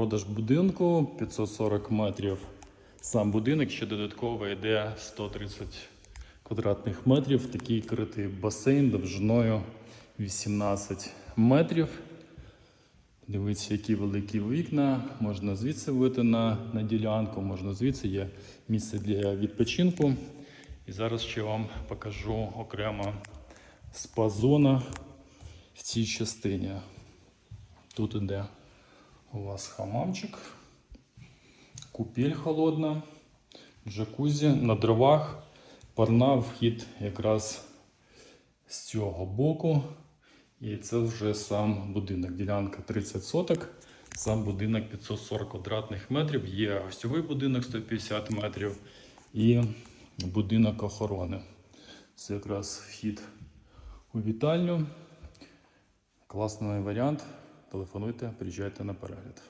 Продаж будинку 540 метрів. Сам будинок ще додатково йде 130 квадратних метрів. Такий критий басейн довжиною 18 метрів. Дивіться, які великі вікна. Можна звідси вийти на, на ділянку, можна звідси є місце для відпочинку. І зараз ще вам покажу окремо спа-зона в цій частині. Тут іде у вас хамамчик, купель холодна, джакузі на дровах, парна вхід якраз з цього боку. І це вже сам будинок. Ділянка 30 соток, сам будинок 540 квадратних метрів. Є гостьовий будинок 150 метрів і будинок охорони. Це якраз вхід у вітальню. Класний варіант. Телефонуйте, приїжджайте на перегляд.